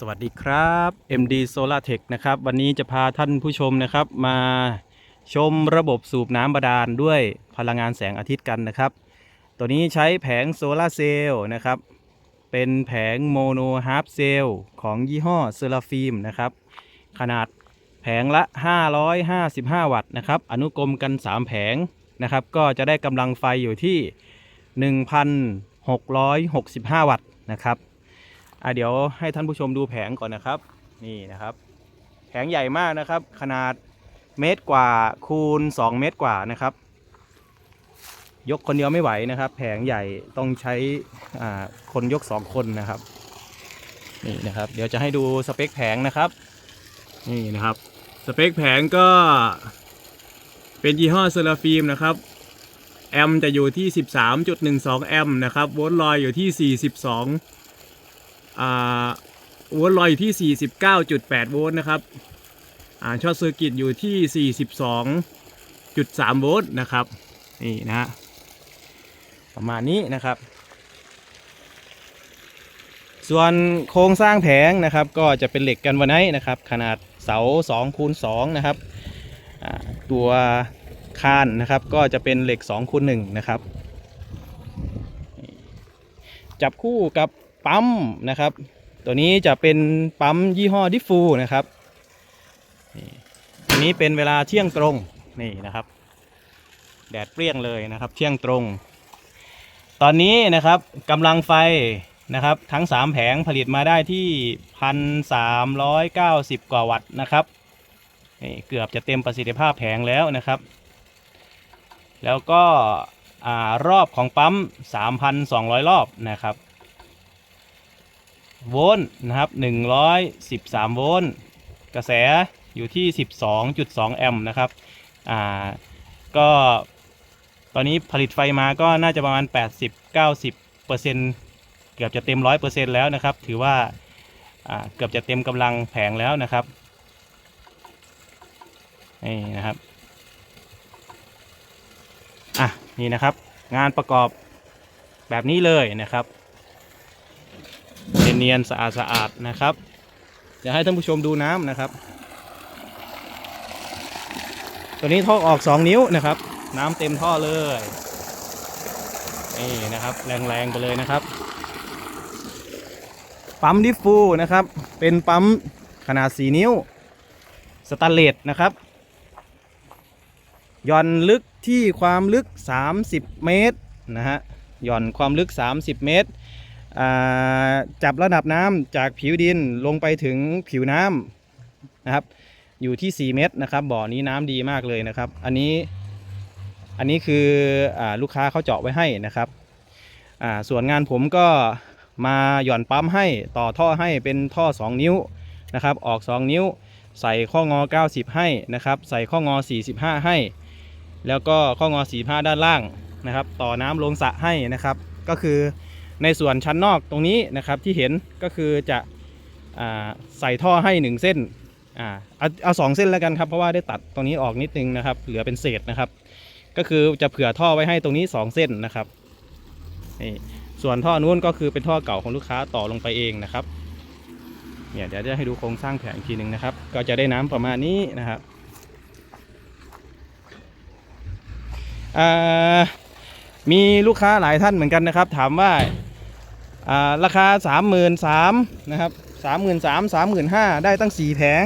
สวัสดีครับ MD Solar Tech นะครับ วันนี้จะพาท่านผู้ชมนะครับมาชมระบบสูบน้ำบาดาลด้วยพลังงานแสงอาทิตย์กันนะครับ ตัวนี้ใช้แผงโซลาร์เซลล์นะครับ เป็นแผงโมโนฮาร์ปเซลล์ของยี่ห้อเซราฟิล์มนะครับ ขนาดแผงละ 555 วัตต์นะครับ อนุกรมกัน 3 แผงนะครับ ก็จะได้กำลังไฟอยู่ที่ 1,665 วัตต์นะครับ อะเดี๋ยวให้ท่านผู้ชมดูแผงก่อนนะครับ นี่นะครับ แผงใหญ่มากนะครับ ขนาดเมตรกว่าคูณ 2 เมตรกว่านะครับ ยกคนเดียวไม่ไหวนะครับ แผงใหญ่ต้องใช้คนยก 2 คนนะครับนี่นะครับเดี๋ยวจะให้ดูสเปคแผงนะครับนี่นะครับสเปคแผงก็เป็นยี่ห้อเซราฟิล์มนะครับแอมป์จะอยู่ที่ 13.12 แอมป์นะครับโวลต์ลอยอยู่ที่ 42อ่า โวลต์ลอยที่ 49.8 โวลต์นะครับอ่าช็อตเซอร์กิตอยู่ที่ 42.3 โวลต์นะครับ นี่นะ ประมาณนี้นะครับ ส่วนโครงสร้างแผงนะครับ ก็จะเป็นเหล็กกันวันไนนะครับ ขนาดเสา2คูณ2นะครับ ตัวคานนะครับ ก็จะเป็นเหล็ก2คูณ1นะครับ จับคู่กับ ปั๊มนะครับ ตัวนี้จะเป็นปั๊มยี่ห้อดิฟูนะครับนี่อันนี้เป็นเวลาเที่ยงตรงนี่นะครับ แดดเปรี้ยงเลยนะครับ เที่ยงตรง ตอนนี้นะครับกำลังไฟนะครับ ทั้ง 3 แผงผลิตมาได้ที่ 1,390 กว่าวัตต์นะครับนี่เกือบจะเต็มประสิทธิภาพแผงแล้วนะครับ แล้วก็อรอบของปั๊ม 3,200 รอบนะครับ โวลต์นะครับ113 โวลต์กระแสอยู่ที่ 12.2 แอมป์นะครับอ่าก็ตอนนี้ผลิตไฟมาก็น่าจะประมาณ 80-90%เกือบจะเต็ม 100%แล้วนะครับ ถือว่าอ่าเกือบจะเต็มกำลังแผงแล้วนะครับนี่นะครับอะนี่นะครับ งานประกอบแบบนี้เลยนะครับ นียนๆสะอาดสะอาดๆนะครับเดี๋ยวให้ท่านผู้ชมดูน้ำนะครับ ตัวนี้ท่อออก 2 นิ้วนะครับ น้ำเต็มท่อเลยนี่นะครับ แรงๆไปเลยนะครับ ปั๊มดิฟฟูนะครับ เป็นปั๊มขนาด 4 นิ้วสแตนเลสนะครับย่อนลึกที่ความลึก 30 เมตรนะฮะย่อนความลึก 30 เมตร จับระดับน้ำจากผิวดินลงไปถึงผิวน้ำนะครับ อยู่ที่ 4 เมตรนะครับ บ่อนี้น้ำดีมากเลยนะครับ อันนี้อันนี้คืออลูกค้าเขาเจาะไว้ให้นะครับส่วนงานผมก็มาหย่อนปั๊มให้ต่อท่อให้เป็นท่อ 2 นิ้วนะครับ ออก 2 นิ้ว ใส่ข้องอ 90 ให้นะครับ ใส่ข้องอ 45 ให้ แล้วก็ข้องอ 45 ด้านล่างนะครับ ต่อน้ำลงสระให้นะครับ ก็คือ ในส่วนชั้นนอกตรงนี้นะครับที่เห็นก็คือจะอใส่ท่อให้ 1 เส้นอ่าเอาเอาสองเส้นแล้วกันครับเพราะว่าได้ตัดตรงนี้ออกนิดนึงนะครับเหลือเป็นเศษนะครับ ก็คือจะเผื่อท่อไว้ให้ตรงนี้ 2 เส้นนะครับนี่ส่วนท่อนู้นก็คือเป็นท่อเก่าของลูกค้าต่อลงไปเองนะครับเนี่ยเดี๋ยวจะให้ดูโครงสร้างแผงอีกทีหนึ่งนะครับ ก็จะได้น้ำประมาณนี้นะครับมีลูกค้าหลายท่านเหมือนกันนะครับ ถามว่า ราคา 3 3 0 0 0นะครับ33,000 35,000 ได้ตั้ง 4 แผง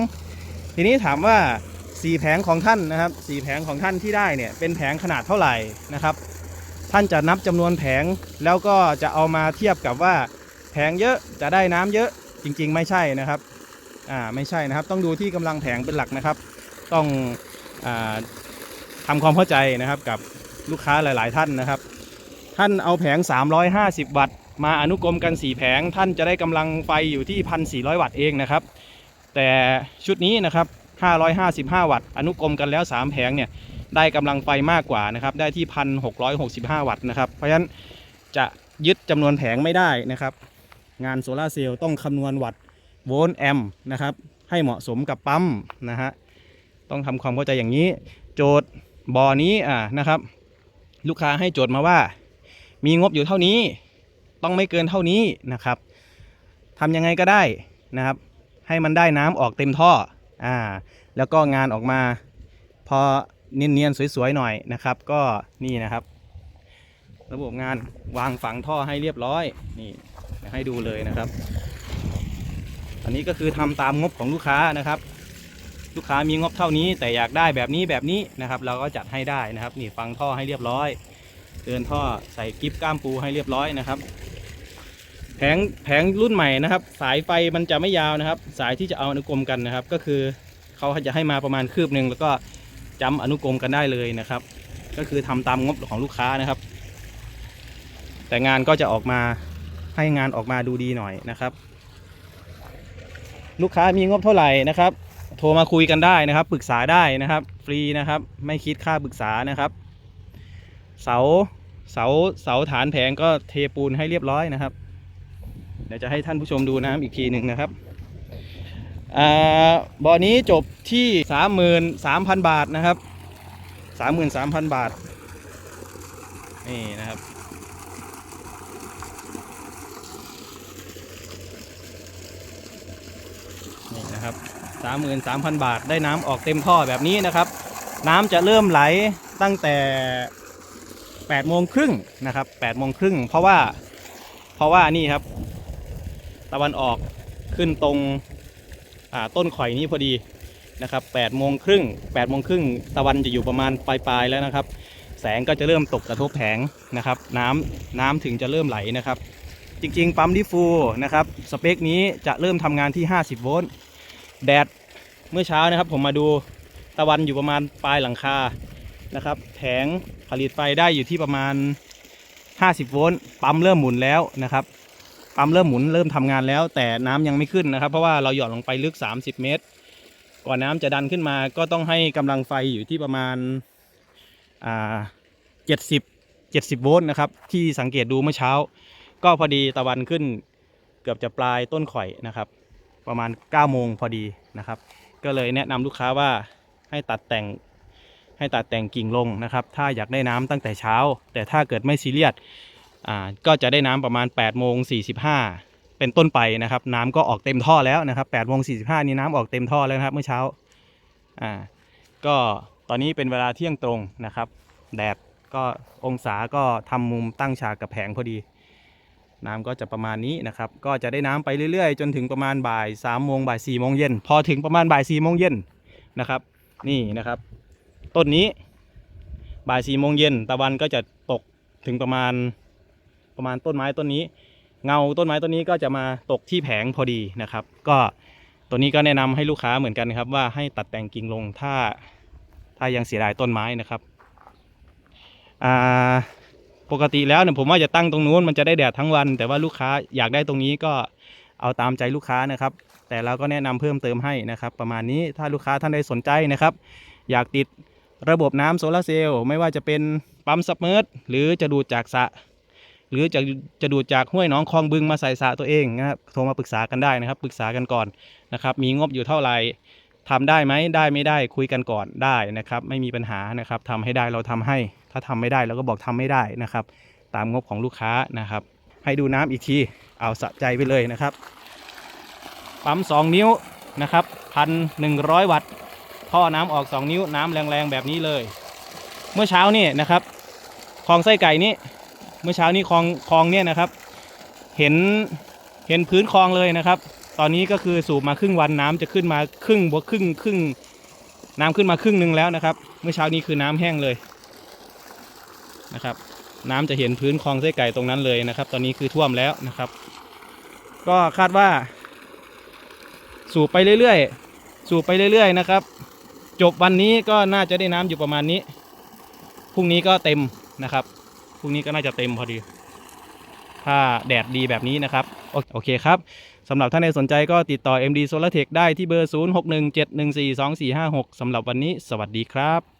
ทีนี้ถามว่า 4 แผงของท่านนะครับ4แผงของท่านที่ได้เนี่ยเป็นแผงขนาดเท่าไหร่นะครับ ท่านจะนับจำนวนแผงแล้วก็จะเอามาเทียบกับว่า แผงเยอะจะได้น้ำเยอะจริง ๆ ไม่ใช่นะครับอ่าไม่ใช่นะครับ ต้องดูที่กำลังแผงเป็นหลักนะครับ ต้องอาทำความเข้าใจนะครับกับลูกค้าหลาย ๆ ท่านนะครับ ท่านเอาแผง 350 วัตต์ มาอนุกรมกัน4แผงท่านจะได้กำลังไฟอยู่ที่ 1,400 วัตต์เองนะครับ แต่ชุดนี้นะครับ 555 วัตต์อนุกรมกันแล้ว 3 แผงเนี่ยได้กำลังไฟมากกว่านะครับได้ที่ 1,665 วัตต์นะครับ เพราะฉะนั้นจะยึดจำนวนแผงไม่ได้นะครับ งานโซลาเซลล์ต้องคำนวณวัตต์โวลต์แอมป์นะครับให้เหมาะสมกับปั๊มนะฮะต้องทำความเข้าใจอย่างนี้ โจทย์บ่อนี้อ่านะครับ ลูกค้าให้โจทย์มาว่า มีงบอยู่เท่านี้ ต้องไม่เกินเท่านี้นะครับทำยังไงก็ได้นะครับ ให้มันได้น้ำออกเต็มท่ออ่าแล้วก็งานออกมาพอเนียนๆสวยๆหน่อยนะครับ ก็นี่นะครับ ระบบงานวางฝังท่อให้เรียบร้อยนี่ให้ดูเลยนะครับ อันนี้ก็คือทำตามงบของลูกค้านะครับ ลูกค้ามีงบเท่านี้ แต่อยากได้แบบนี้แบบนี้นะครับ เราก็จัดให้ได้นะครับ นี่ฟังท่อให้เรียบร้อยเดินท่อใส่กิฟก้ามปูให้เรียบร้อยนะครับ แผงแผงรุ่นใหม่นะครับ สายไฟมันจะไม่ยาวนะครับ สายที่จะเอาอนุกรมกันนะครับ ก็คือเขาจะให้มาประมาณคืบหนึ่งแล้วก็จำอนุกรมกันได้เลยนะครับ ก็คือทำตามงบของลูกค้านะครับ แต่งานก็จะออกมาให้งานออกมาดูดีหน่อยนะครับ ลูกค้ามีงบเท่าไหร่นะครับ โทรมาคุยกันได้นะครับ ปรึกษาได้นะครับ ฟรีนะครับ ไม่คิดค่าปรึกษานะครับ เสาเสาเสาฐานแผงก็เทปูนให้เรียบร้อยนะครับ ดี๋ยวจะให้ท่านผู้ชมดูน้ำอีกทีหนึ่งนะครับบ่อนี้จบที่ 33,000 บาทนะครับ 33,000 บาท นี่นะครับ นี่นะครับ 33,000 บาทได้น้ำออกเต็มท่อแบบนี้นะครับ น้ำจะเริ่มไหลตั้งแต่8โมงครึ่งนะครับ8โมงครึ่งเพราะว่าเพราะว่านี่ครับ ตะวันออกขึ้นตรงต้นข่อยนี้พอดีนะครับ8โมงครึ่ง8โมงครึ่งตะวันจะอยู่ประมาณปลายๆแล้วนะครับ แสงก็จะเริ่มตกกระทบแผงนะครับ น้ำน้ำถึงจะเริ่มไหลนะครับ จริงๆ ปั๊มดิฟูนะครับสเปคนี้จะเริ่มทำงานที่ 50 โวลต์แดดเมื่อเช้านะครับ ผมมาดูตะวันอยู่ประมาณปลายหลังคานะครับแผงผลิตไฟได้อยู่ที่ประมาณ 50 โวลต์ปั๊มเริ่มหมุนแล้วนะครับ ปั๊มเริ่มหมุนเริ่มทำงานแล้ว แต่น้ำยังไม่ขึ้นนะครับ เพราะว่าเราหย่อนลงไปลึก 30 เมตร กว่าน้ำจะดันขึ้นมา ก็ต้องให้กำลังไฟอยู่ที่ประมาณอ่า70 70โวลต์นะครับ ที่สังเกตดูเมื่อเช้า ก็พอดีตะวันขึ้น เกือบจะปลายต้นข่อยนะครับ ประมาณ9โมงพอดีนะครับ ก็เลยแนะนำลูกค้าว่าให้ตัดแต่งให้ตัดแต่งกิ่งลงนะครับ ถ้าอยากได้น้ำตั้งแต่เช้า แต่ถ้าเกิดไม่ซีเรียส อ่าก็จะได้น้ำประมาณ8โมง45เป็นต้นไปนะครับ น้ำก็ออกเต็มท่อแล้วนะครับ8โมง45นี่น้ำออกเต็มท่อแล้วนะครับเมื่อเช้าอ่าก็ตอนนี้เป็นเวลาเที่ยงตรงนะครับ แดดก็องศาก็ทำมุมตั้งฉากกับแผงพอดี น้ำก็จะประมาณนี้นะครับ ก็จะได้น้ำไปเรื่อยๆ จนถึงประมาณบ่าย3ามโมงบ่าย4ี่โมงเย็นพอถึงประมาณบ่าย4ี่โมงเย็นนะครับ นี่นะครับ ต้นนี้บ่าย4ี่โมงเย็นตะวันก็จะตกถึงประมาณ ประมาณต้นไม้ต้นนี้ เงาต้นไม้ต้นนี้ก็จะมาตกที่แผงพอดีนะครับ ก็ตัวนี้ก็แนะนำให้ลูกค้าเหมือนกันครับ ว่าให้ตัดแต่งกิ่งลงถ้าถ้ายังเสียดายต้นไม้นะครับอ่าปกติแล้วเนี่ยผมว่าจะตั้งตรงนู้นมันจะได้แดดทั้งวัน แต่ว่าลูกค้าอยากได้ตรงนี้ก็เอาตามใจลูกค้านะครับ แต่เราก็แนะนำเพิ่มเติมให้นะครับ ประมาณนี้ถ้าลูกค้าท่านใดสนใจนะครับ อยากติดระบบน้ำโซลาร์เซลล์ไม่ว่าจะเป็นปั๊มซับเมอร์หรือจะดูดจากสระ หรือจะจะดูดจากห้วยหนองคลองบึงมาใส่สระตัวเองนะครับโทรมาปรึกษากันได้นะครับ ปรึกษากันก่อนนะครับ มีงบอยู่เท่าไหร่ทำได้ไหมได้ไม่ได้คุยกันก่อนได้นะครับ ไม่มีปัญหานะครับทำให้ได้เราทำให้ ถ้าทำไม่ได้เราก็บอกทำไม่ได้นะครับ ตามงบของลูกค้านะครับ ให้ดูน้ำอีกทีเอาสะใจไปเลยนะครับ ปั๊ม 2 นิ้วนะครับพันหนึ่งร้อยวัตต์ท่อน้ำออก 2 นิ้วน้ำแรงๆแบบนี้เลย เมื่อเช้านี่นะครับคลองไส้ไก่นี้ เมื่อเช้านี้คลองคลองเนี่ยนะครับ เห็นเห็นพื้นคลองเลยนะครับ ตอนนี้ก็คือสูบมาครึ่งวันน้ำจะขึ้นมาครึ่งบวกครึ่งครึ่งน้ำขึ้นมาครึ่งหนึ่งแล้วนะครับ เมื่อเช้านี้คือน้ำแห้งเลยนะครับ น้ำจะเห็นพื้นคลองไส้ไก่ตรงนั้นเลยนะครับ ตอนนี้คือท่วมแล้วนะครับ ก็คาดว่า สูบไปเรื่อยๆ สูบไปเรื่อยๆนะครับ จบวันนี้ก็น่าจะได้น้ำอยู่ประมาณนี้พรุ่งนี้ก็เต็มนะครับ พรุ่งนี้ก็น่าจะเต็มพอดี ถ้าแดดดีแบบนี้นะครับ โอเคครับสำหรับท่านใดสนใจก็ติดต่อ MD Solar Tech ได้ที่เบอร์ 0617142456สำหรับวันนี้ สวัสดีครับ